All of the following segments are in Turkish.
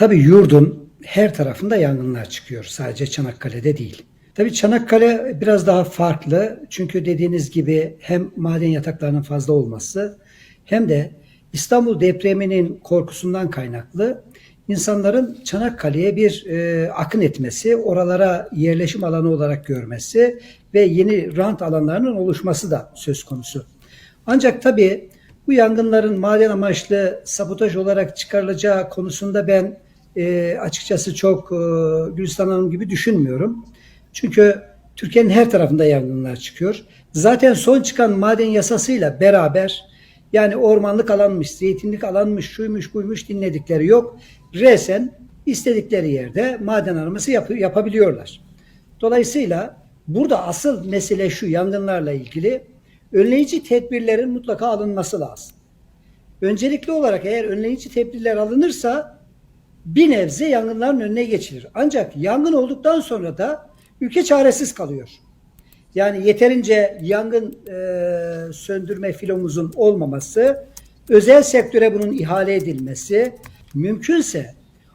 Tabii yurdun her tarafında yangınlar çıkıyor. Sadece Çanakkale'de değil. Tabii Çanakkale biraz daha farklı. Çünkü dediğiniz gibi hem maden yataklarının fazla olması hem de İstanbul depreminin korkusundan kaynaklı insanların Çanakkale'ye bir e, akın etmesi, oralara yerleşim alanı olarak görmesi ve yeni rant alanlarının oluşması da söz konusu. Ancak tabii bu yangınların maden amaçlı sabotaj olarak çıkarılacağı konusunda ben e, açıkçası çok e, Gülistan Hanım gibi düşünmüyorum. Çünkü Türkiye'nin her tarafında yangınlar çıkıyor. Zaten son çıkan maden yasasıyla beraber yani ormanlık alanmış, zeytinlik alanmış, şuymuş buymuş dinledikleri yok. Resen istedikleri yerde maden araması yap- yapabiliyorlar. Dolayısıyla burada asıl mesele şu yangınlarla ilgili önleyici tedbirlerin mutlaka alınması lazım. Öncelikli olarak eğer önleyici tedbirler alınırsa bir nebze yangınların önüne geçilir. Ancak yangın olduktan sonra da ülke çaresiz kalıyor. Yani yeterince yangın e, söndürme filomuzun olmaması, özel sektöre bunun ihale edilmesi, mümkünse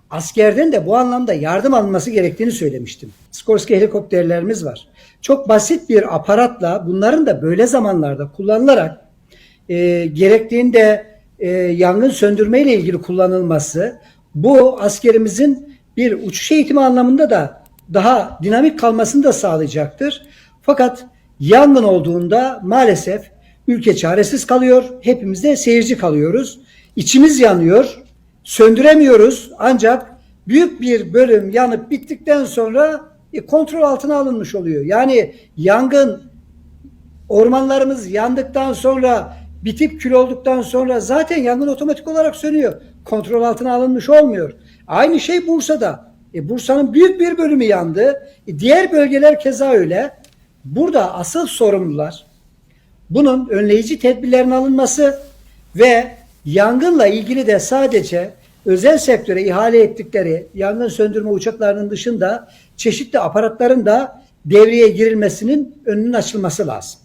askerden de bu anlamda yardım alınması gerektiğini söylemiştim. Skorsky helikopterlerimiz var. Çok basit bir aparatla bunların da böyle zamanlarda kullanılarak e, gerektiğinde e, yangın söndürme ilgili kullanılması bu askerimizin bir uçuş eğitimi anlamında da daha dinamik kalmasını da sağlayacaktır. Fakat yangın olduğunda maalesef ülke çaresiz kalıyor. Hepimiz de seyirci kalıyoruz. İçimiz yanıyor. Söndüremiyoruz. Ancak büyük bir bölüm yanıp bittikten sonra e, kontrol altına alınmış oluyor. Yani yangın ormanlarımız yandıktan sonra bitip kül olduktan sonra zaten yangın otomatik olarak sönüyor. Kontrol altına alınmış olmuyor. Aynı şey Bursa'da. E, Bursa'nın büyük bir bölümü yandı. E, diğer bölgeler keza öyle. Burada asıl sorumlular bunun önleyici tedbirlerin alınması ve yangınla ilgili de sadece özel sektöre ihale ettikleri yangın söndürme uçaklarının dışında çeşitli aparatların da devreye girilmesinin önünün açılması lazım.